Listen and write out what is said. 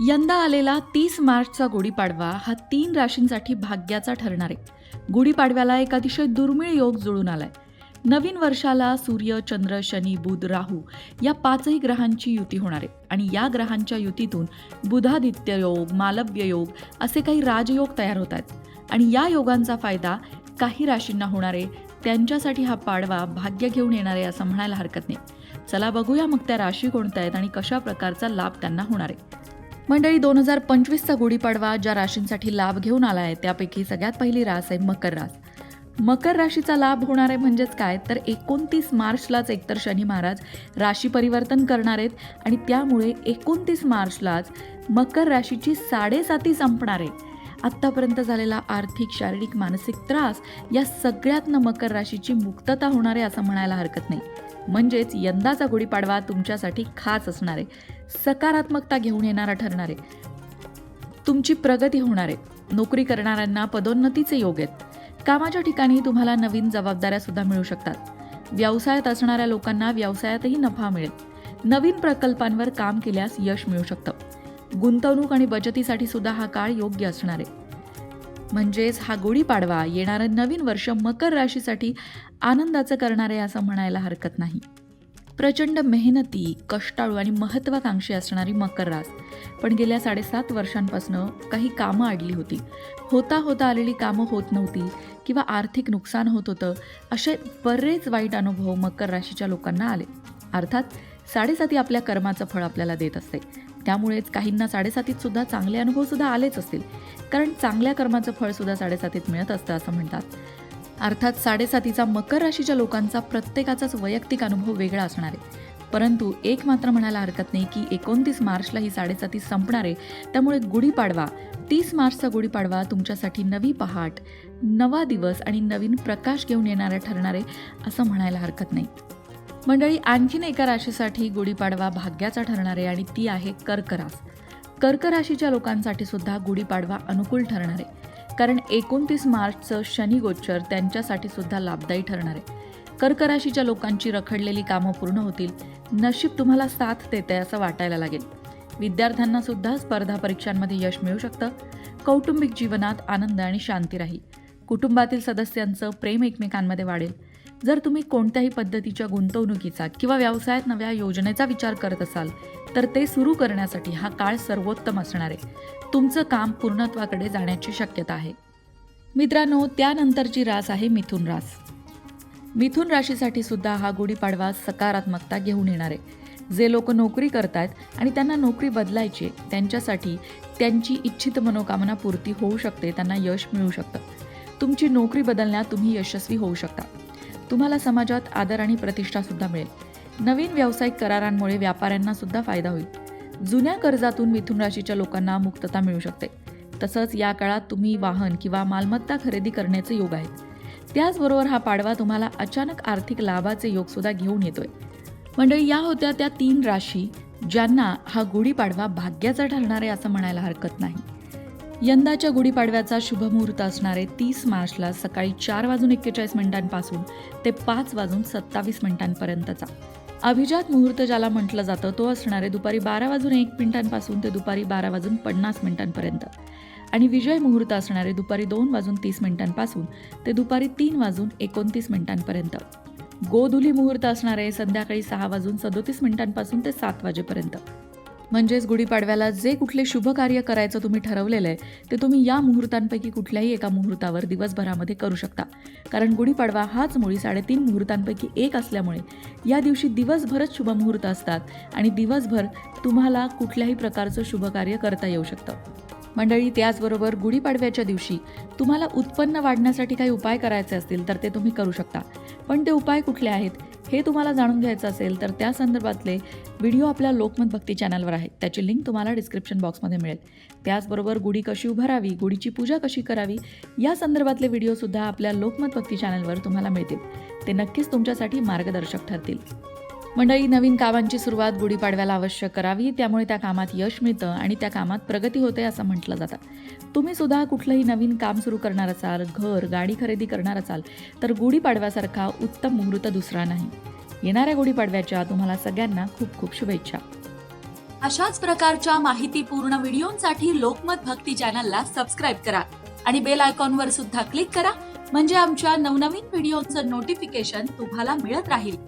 यंदा आलेला तीस मार्चचा गुढीपाडवा हा तीन राशींसाठी भाग्याचा ठरणार आहे. गुढीपाडव्याला एक अतिशय दुर्मिळ योग जुळून आलाय. नवीन वर्षाला सूर्य चंद्र शनी बुध राहू या पाचही ग्रहांची युती होणार आहे. आणि या ग्रहांच्या युतीतून बुधादित्य योग मालव्य योग असे काही राजयोग तयार होत आहेत. आणि या योगांचा फायदा काही राशींना होणार आहे. त्यांच्यासाठी हा पाडवा भाग्य घेऊन येणार आहे असं म्हणायला हरकत नाही. चला बघूया मग त्या राशी कोणत्या आहेत आणि कशा प्रकारचा लाभ त्यांना होणार आहे. मंडळी दोन हजार पंचवीसचा गुढीपाडवा ज्या राशींसाठी लाभ घेऊन आला आहे त्यापैकी सगळ्यात पहिली रास आहे मकर रास. मकर राशीचा लाभ होणार आहे म्हणजेच काय? तर एकोणतीस मार्चलाच एकतर शनी महाराज राशी परिवर्तन करणार आहेत आणि त्यामुळे एकोणतीस मार्चलाच मकर राशीची साडेसाती संपणार आहे. आत्तापर्यंत झालेला आर्थिक शारीरिक मानसिक त्रास या सगळ्यातनं मकर राशीची मुक्तता होणार आहे असं म्हणायला हरकत नाही. म्हणजेच यंदाचा गुढीपाडवा तुमच्यासाठी खास असणार आहे. सकारात्मकता घेऊन येणारा ठरणार. आहे तुमची प्रगती होणार आहे. नोकरी करणाऱ्यांना पदोन्नतीचे योग आहेत. कामाच्या ठिकाणी तुम्हाला नवीन जबाबदाऱ्या सुद्धा मिळू शकतात. व्यवसायात असणाऱ्या लोकांना व्यवसायातही नफा मिळेल. नवीन प्रकल्पांवर काम केल्यास यश मिळू शकतं. गुंतवणूक आणि बचतीसाठी सुद्धा हा काळ योग्य असणार आहे. म्हणजेच हा गुढीपाडवा येणारं नवीन वर्ष मकर राशीसाठी आनंदाचं करणारे असं म्हणायला हरकत नाही. प्रचंड मेहनती कष्टाळू आणि महत्त्वाकांक्षी असणारी मकर रास. पण गेल्या साडेसात वर्षांपासून काही कामं अडली होती. होता होता आलेली कामं होत नव्हती किंवा आर्थिक नुकसान होत होतं असे बरेच वाईट अनुभव मकर राशीच्या लोकांना आले. अर्थात साडेसाती आपल्या कर्माचं फळ आपल्याला देत असते. त्यामुळेच काहींना साडेसातीत सुद्धा चांगले अनुभव सुद्धा आलेच असतील. कारण चांगल्या कर्माचं फळ सुद्धा साडेसातीत मिळत असतं असं म्हणतात. अर्थात साडेसातीचा मकर राशीच्या लोकांचा प्रत्येकाचाच वैयक्तिक अनुभव वेगळा असणार आहे. परंतु एक मात्र म्हणायला हरकत नाही की एकोणतीस मार्चला ही साडेसाती संपणार आहे. त्यामुळे गुढीपाडवा तीस मार्चचा गुढीपाडवा तुमच्यासाठी नवी पहाट नवा दिवस आणि नवीन प्रकाश घेऊन येणारा ठरणार आहे असं म्हणायला हरकत नाही. मंडळी आणखीन एका राशीसाठी गुढीपाडवा भाग्याचा ठरणार आहे आणि ती आहे कर्क रास कर्क राशीच्या लोकांसाठी सुद्धा गुढीपाडवा अनुकूल ठरणार आहे. कारण एकोणतीस मार्चचं शनी गोचर त्यांच्यासाठी सुद्धा लाभदायी ठरणार आहे. कर्क राशीच्या लोकांची रखडलेली कामं पूर्ण होतील. नशीब तुम्हाला साथ देते असं वाटायला लागेल. विद्यार्थ्यांना सुद्धा स्पर्धा परीक्षांमध्ये यश मिळू शकतं. कौटुंबिक जीवनात आनंद आणि शांती राहील. कुटुंबातील सदस्यांचं प्रेम एकमेकांमध्ये वाढेल. जर तुम्ही कोणत्याही पद्धतीच्या गुंतवणुकीचा किंवा व्यवसायात नव्या योजनेचा विचार करत असाल तर ते सुरू करण्यासाठी हा काळ सर्वोत्तम असणार आहे. तुमचं काम पूर्णत्वाकडे जाण्याची शक्यता आहे. मित्रांनो त्यानंतरची रास आहे मिथुन रास. मिथुन राशीसाठी सुद्धा हा गुढीपाडवा सकारात्मकता घेऊन येणार आहे. जे लोक नोकरी करतायत आणि त्यांना नोकरी बदलायची आहे, त्यांच्यासाठी त्यांची इच्छित मनोकामना पूर्ती होऊ शकते त्यांना यश मिळू शकतं. तुमची नोकरी बदलण्यात तुम्ही यशस्वी होऊ शकता. तुम्हाला समाजात आदर आणि प्रतिष्ठासुद्धा मिळेल. नवीन व्यावसायिक करारांमुळे व्यापाऱ्यांना सुद्धा फायदा होईल. जुन्या कर्जातून मिथुन राशीच्या लोकांना मुक्तता मिळू शकते. तसंच या काळात तुम्ही वाहन किंवा मालमत्ता खरेदी करण्याचे योग आहेत. त्याचबरोबर हा पाडवा तुम्हाला अचानक आर्थिक लाभाचे योगसुद्धा घेऊन येतोय. मंडळी या होत्या त्या तीन राशी ज्यांना हा गुढीपाडवा भाग्याचा ठरणार आहे असं म्हणायला हरकत नाही. यंदाच्या गुढीपाडव्याचा शुभमुहूर्त असणारे तीस मार्चला सकाळी चार वाजून एक्केचाळीस मिनिटांपासून ते पाच वाजून सत्तावीस मिनिटांपर्यंतचा. अभिजात मुहूर्त ज्याला म्हटलं जातं तो असणार आहे दुपारी बारा वाजून एक मिनिटांपासून ते दुपारी बारा वाजून पन्नास मिनिटांपर्यंत. आणि विजय मुहूर्त असणार आहे दुपारी दोन वाजून तीस मिनिटांपासून ते दुपारी तीन वाजून एकोणतीस मिनिटांपर्यंत. गोधुली मुहूर्त असणार आहे संध्याकाळी सहा वाजून सदोतीस मिनिटांपासून ते सात वाजेपर्यंत. म्हणजेच गुढीपाडव्याला जे कुठले शुभ कार्य करायचं तुम्ही ठरवलेलं आहे ते तुम्ही या मुहूर्तांपैकी कुठल्याही एका मुहूर्तावर दिवसभरामध्ये करू शकता. कारण गुढीपाडवा हाच मुळी साडेतीन मुहूर्तांपैकी एक असल्यामुळे या दिवशी दिवसभरच शुभ मुहूर्त असतात आणि दिवसभर तुम्हाला कुठल्याही प्रकारचं शुभ कार्य करता येऊ शकतं. मंडळी त्याचबरोबर गुढीपाडव्याच्या दिवशी तुम्हाला उत्पन्न वाढण्यासाठी काही उपाय करायचे असतील तर ते तुम्ही करू शकता. पण ते उपाय कुठले आहेत? हे तुम्हाला जाणून घ्यायचं असेल तर त्या संदर्भातले व्हिडिओ आपल्या लोकमत भक्ती चॅनलवर आहेत. त्याची लिंक तुम्हाला डिस्क्रिप्शन बॉक्समध्ये मिळेल. त्याचबरोबर गुढी कशी उभारावी गुढीची पूजा कशी करावी या संदर्भातले व्हिडिओसुद्धा आपल्या लोकमत भक्ती चॅनलवर तुम्हाला मिळतील. ते नक्कीच तुमच्यासाठी मार्गदर्शक ठरतील. मंडळी नवीन कामांची सुरुवात गुढीपाडव्याला अवश्य करावी. त्यामुळे त्या कामात यश मिळतं आणि त्या कामात प्रगती होते असं म्हटलं जातं. तुम्ही सुद्धा कुठलंही नवीन काम सुरू करणार असाल घर गाडी खरेदी करणार असाल तर गुढीपाडव्यासारखा उत्तम मुहूर्त दुसरा नाही. येणाऱ्या गुढीपाडव्याच्या तुम्हाला सगळ्यांना खूप खूप शुभेच्छा. अशाच प्रकारच्या माहितीपूर्ण व्हिडिओंसाठी लोकमत भक्ती चॅनलला सबस्क्राईब करा आणि बेल आयकॉनवर सुद्धा क्लिक करा. म्हणजे आमच्या नवनवीन व्हिडिओचं नोटिफिकेशन तुम्हाला मिळत राहील.